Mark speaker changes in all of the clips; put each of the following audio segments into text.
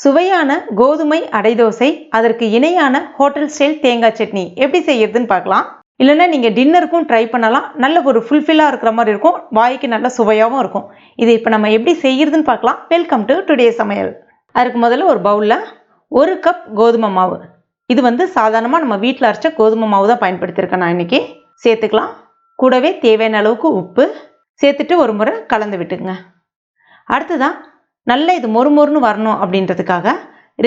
Speaker 1: சுவையான கோதுமை அடை தோசை அதற்கு இணையான ஹோட்டல் ஸ்டைல் தேங்காய் சட்னி. எப்படி செய்யறதுன்னு பார்க்கலாம். இல்லைன்னா நீங்கள் டின்னருக்கும் ட்ரை பண்ணலாம். நல்ல ஒரு ஃபுல்ஃபில்லாக இருக்கிற மாதிரி இருக்கும். வாய்க்கு நல்ல சுவையாகவும் இருக்கும். இதை இப்போ நம்ம எப்படி செய்கிறதுன்னு பார்க்கலாம். வெல்கம் டு டுடே சமையல். அதுக்கு முதல்ல ஒரு பவுலில் ஒரு கப் கோதுமை மாவு. இது வந்து சாதாரணமாக நம்ம வீட்டில் அரைச்ச கோதுமை மாவு தான் பயன்படுத்தியிருக்கேன் நான் இன்றைக்கி சேர்த்துக்கலாம். கூடவே தேவையான அளவுக்கு உப்பு. சேர்த்துட்டு ஒரு முறை கலந்து விட்டுங்க அடுத்ததான் நல்ல இது மொறு மொறுன்னு வரணும் அப்படின்றதுக்காக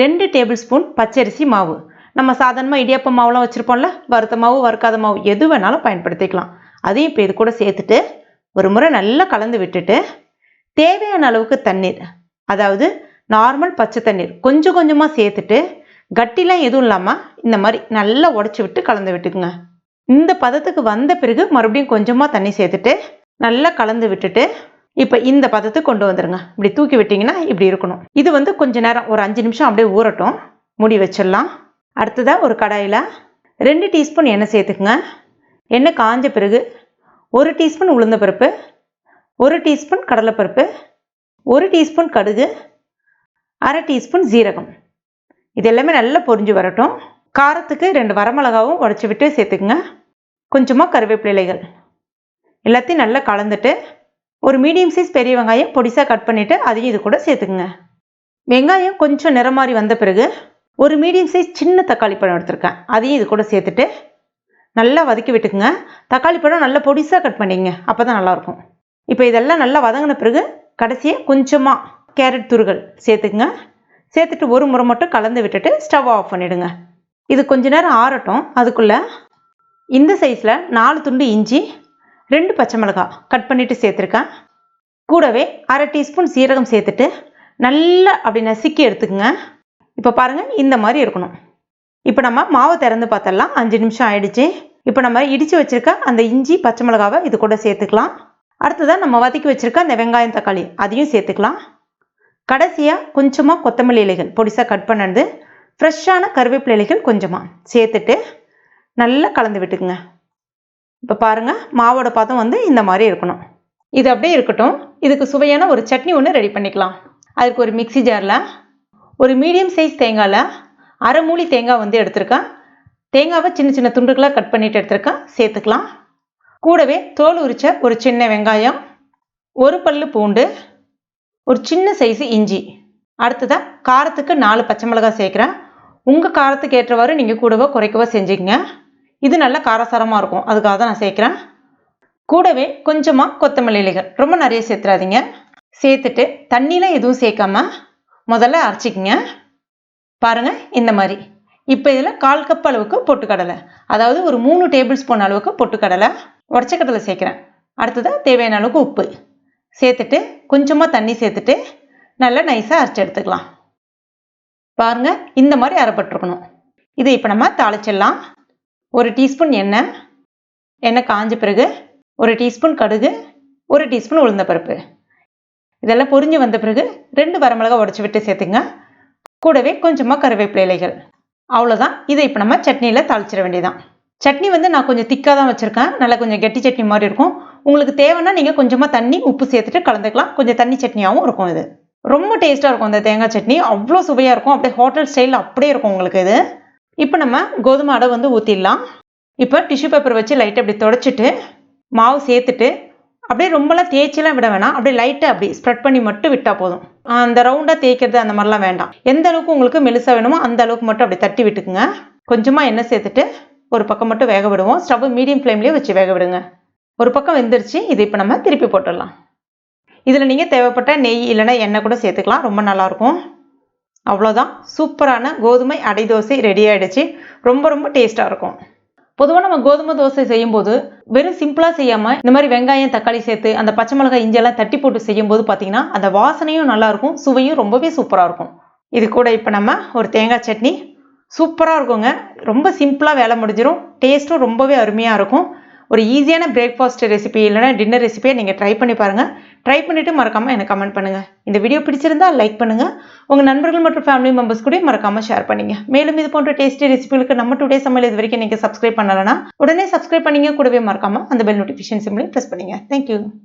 Speaker 1: ரெண்டு டேபிள் ஸ்பூன் பச்சரிசி மாவு. நம்ம சாதாரணமாக இடியப்ப மாவுலாம் வச்சுருப்போம்ல வறுத்த மாவு வறுக்காத மாவு எது வேணாலும் பயன்படுத்திக்கலாம். அதையும் இப்போ இது கூட சேர்த்துட்டு ஒரு முறை நல்லா கலந்து விட்டுட்டு தேவையான அளவுக்கு தண்ணீர் அதாவது நார்மல் பச்சை தண்ணீர் கொஞ்சம் கொஞ்சமாக சேர்த்துட்டு கட்டிலாம் எதுவும் இல்லாமல் இந்த மாதிரி நல்லா உடச்சி விட்டு கலந்து விட்டுக்குங்க. இந்த பதத்துக்கு வந்த பிறகு மறுபடியும் கொஞ்சமாக தண்ணி சேர்த்துட்டு நல்லா கலந்து விட்டுட்டு இப்போ இந்த பதத்துக்கு கொண்டு வந்துருங்க. இப்படி தூக்கி விட்டிங்கன்னா இப்படி இருக்கணும். இது வந்து கொஞ்சம் நேரம் ஒரு அஞ்சு நிமிஷம் அப்படியே ஊறட்டும். மூடி வச்சிடலாம். அடுத்ததாக ஒரு கடாயில் ரெண்டு டீஸ்பூன் எண்ணெய் சேர்த்துக்குங்க. எண்ணெய் காஞ்ச பிறகு ஒரு டீஸ்பூன் உளுந்த பருப்பு ஒரு டீஸ்பூன் கடலைப்பருப்பு ஒரு டீஸ்பூன் கடுகு அரை டீஸ்பூன் ஜீரகம் இது எல்லாமே நல்லா பொரிஞ்சு வரட்டும். காரத்துக்கு ரெண்டு வரமிளகாவும் உடச்சி விட்டு சேர்த்துக்குங்க. கொஞ்சமாக கருவேப்பிலைகள் எல்லாத்தையும் நல்லா கலந்துட்டு ஒரு மீடியம் சைஸ் பெரிய வெங்காயம் பொடிசாக கட் பண்ணிவிட்டு அதையும் இது கூட சேர்த்துக்குங்க. வெங்காயம் கொஞ்சம் நிறம் மாதிரி வந்த பிறகு ஒரு மீடியம் சைஸ் சின்ன தக்காளி பழம் எடுத்திருக்கேன். அதையும் இது கூட சேர்த்துட்டு நல்லா வதக்கி விட்டுக்குங்க. தக்காளி பழம் நல்லா பொடிசாக கட் பண்ணிங்க அப்போ தான் நல்லாயிருக்கும் இப்போ இதெல்லாம் நல்லா வதங்கின பிறகு கடைசியாக கொஞ்சமாக கேரட் துருகள் சேர்த்துக்குங்க. சேர்த்துட்டு ஒரு முறை மட்டும் கலந்து விட்டுட்டு ஸ்டவ் ஆஃப் பண்ணிவிடுங்க இது கொஞ்ச நேரம் ஆறட்டும். அதுக்குள்ளே இந்த சைஸில் நாலு துண்டு இஞ்சி ரெண்டு பச்சை மிளகாய் கட் பண்ணிவிட்டு சேர்த்துருக்கேன். கூடவே அரை டீஸ்பூன் சீரகம் சேர்த்துட்டு நல்லா அப்படி நசுக்கி எடுத்துக்கோங்க. இப்போ பாருங்கள் இந்த மாதிரி இருக்கணும். இப்போ நம்ம மாவை திறந்து பார்த்தலாம் அஞ்சு நிமிஷம் ஆயிடுச்சு. இப்போ நம்ம இடித்து வச்சுருக்க அந்த இஞ்சி பச்சை மிளகாவை இது கூட சேர்த்துக்கலாம். அடுத்ததாக நம்ம வதக்கி வச்சுருக்க அந்த வெங்காயம் தக்காளி அதையும் சேர்த்துக்கலாம். கடைசியாக கொஞ்சமாக கொத்தமல்லி இலைகள் பொடிசாக கட் பண்ணது. ஃப்ரெஷ்ஷான கருவேப்பிலை இலைகள் கொஞ்சமாக சேர்த்துட்டு நல்லா கலந்து விட்டுக்குங்க. இப்போ பாருங்கள் மாவோட பதம் வந்து இந்த மாதிரி இருக்கணும். இது அப்படியே இருக்கட்டும். இதுக்கு சுவையான ஒரு சட்னி ஒன்று ரெடி பண்ணிக்கலாம். அதுக்கு ஒரு மிக்சி ஜாரில் ஒரு மீடியம் சைஸ் தேங்காயில் அரை மூலி தேங்காய் வந்து எடுத்திருக்கேன். தேங்காவை சின்ன சின்ன துண்டுகளாக கட் பண்ணிட்டு எடுத்திருக்கேன். சேர்த்துக்கலாம். கூடவே தோல் உரிச்ச ஒரு சின்ன வெங்காயம் ஒரு பல்லு பூண்டு ஒரு சின்ன சைஸு இஞ்சி. அடுத்ததாக காரத்துக்கு நாலு பச்சை மிளகாய் சேர்க்குறேன். உங்கள் காரத்துக்கு ஏற்றவாறு நீங்கள் கூடவோ குறைக்கவோ செஞ்சுக்கங்க. இது நல்ல காரசாரமாக இருக்கும். அதுக்காக தான் நான் சேர்க்குறேன். கூடவே கொஞ்சமாக கொத்தமல்லி இலைகள். ரொம்ப நிறைய சேர்த்துறாதீங்க. சேர்த்துட்டு தண்ணியெலாம் எதுவும் சேர்க்காம முதல்ல அரைச்சிக்கிங்க. பாருங்கள் இந்த மாதிரி. இப்போ இதில் கால் கப் அளவுக்கு பொட்டுக்கடலை. அதாவது ஒரு மூணு டேபிள் ஸ்பூன் அளவுக்கு பொட்டுக்கடலை உடச்ச கடலை சேர்க்குறேன். அடுத்ததாக தேவையான அளவுக்கு உப்பு. சேர்த்துட்டு கொஞ்சமாக தண்ணி சேர்த்துட்டு நல்லா நைஸாக அரைச்சி எடுத்துக்கலாம். பாருங்கள் இந்த மாதிரி அரைப்பட்டுருக்கணும். இதை இப்போ நம்ம தாளிச்சிடலாம். ஒரு டீஸ்பூன் எண்ணெய் எண்ணெய் காஞ்ச பிறகு ஒரு டீஸ்பூன் கடுகு ஒரு டீஸ்பூன் உளுந்தப்பருப்பு இதெல்லாம் பொரிஞ்சு வந்த பிறகு ரெண்டு வரமிளகா உடச்சி விட்டு சேர்த்துங்க. கூடவே கொஞ்சமாக கருவேப்பிலை இலைகள். அவ்வளோதான் இதை இப்போ நம்ம சட்னியில் தாளிச்சிட வேண்டியதான் சட்னி வந்து நான் கொஞ்சம் திக்காக தான் வச்சுருக்கேன். நல்லா கொஞ்சம் கெட்டி சட்னி மாதிரி இருக்கும். உங்களுக்கு தேவைன்னா நீங்கள் கொஞ்சமாக தண்ணி உப்பு சேர்த்துட்டு கலந்துக்கலாம். கொஞ்சம் தண்ணி சட்னியாகவும் இருக்கும் இது. ரொம்ப டேஸ்ட்டாக இருக்கும் அந்த தேங்காய் சட்னி. அவ்வளோ சுவையாக இருக்கும். அப்படியே ஹோட்டல் ஸ்டைலில் அப்படியே இருக்கும் உங்களுக்கு இது. இப்போ நம்ம கோதுமை அடை வந்து ஊற்றிடலாம் இப்போ டிஷ்யூ பேப்பர் வச்சு லைட்டை அப்படி தொடச்சிட்டு மாவு சேர்த்துட்டு அப்படியே ரொம்பலாம் தேய்ச்சிலாம் விட வேணாம். அப்படியே லைட்டாக அப்படி ஸ்ப்ரெட் பண்ணி மட்டும் விட்டால் போதும். அந்த ரவுண்டாக தேய்க்கிறது அந்த மாதிரிலாம் வேண்டாம். எந்த அளவுக்கு உங்களுக்கு மெலுசாக வேணுமோ அந்த அளவுக்கு மட்டும் அப்படி தட்டி விட்டுக்குங்க. கொஞ்சமாக எண்ணெய் சேர்த்துட்டு ஒரு பக்கம் மட்டும் வேக விடுவோம். ஸ்டவ் மீடியம் ஃப்ளேம்லேயே வச்சு வேக விடுங்க. ஒரு பக்கம் வெந்துருச்சு. இது இப்போ நம்ம திருப்பி போட்டுடலாம். இதில் நீங்கள் தேவைப்பட்ட நெய் இல்லைன்னா எண்ணெய் கூட சேர்த்துக்கலாம். ரொம்ப நல்லாயிருக்கும் அவ்வளோதான் சூப்பரான கோதுமை அடை தோசை ரெடி ஆகிடுச்சு ரொம்ப ரொம்ப டேஸ்ட்டாக இருக்கும். பொதுவாக நம்ம கோதுமை தோசை செய்யும்போது வெறும் சிம்பிளாக செய்யாமல் இந்த மாதிரி வெங்காயம் தக்காளி சேர்த்து அந்த பச்சை மிளகாய் இஞ்செல்லாம் தட்டி போட்டு செய்யும்போது பார்த்தீங்கன்னா அந்த வாசனையும் நல்லாயிருக்கும் சுவையும் ரொம்பவே சூப்பராக இருக்கும். இது கூட இப்போ நம்ம ஒரு தேங்காய் சட்னி. சூப்பராக இருக்குங்க. ரொம்ப சிம்பிளாக வேலை முடிஞ்சிடும் டேஸ்ட்டும் ரொம்பவே அருமையாக இருக்கும். ஒரு ஈஸியான பிரேக்ஃபாஸ்ட் ரெசிபி இல்லைனா டின்னர் ரெசிபியை நீங்கள் ட்ரை பண்ணி பாருங்கள் ட்ரை பண்ணிவிட்டு மறக்காமல் எனக்கு கமெண்ட் பண்ணுங்கள் இந்த வீடியோ பிடிச்சிருந்தா லைக் பண்ணுங்கள் உங்கள் நண்பர்கள் மற்றும் ஃபேமிலி மெம்பர்ஸ் கூட மறக்காமல் ஷேர் பண்ணிங்க. மேலும் இது போன்ற டேஸ்டி ரெசிபிகளுக்கு நம்ம டுடே சமையல் இது வரைக்கும் நீங்கள் சப்ஸ்கிரைப் பண்ணலன்னா உடனே சப்ஸ்கிரைப் பண்ணிங்க கூடவே மறக்காமல் அந்த பெல் நோட்டிஃபிகேஷன் சிம்லையும் ப்ரெஸ் பண்ணுங்கள் தேங்க்யூ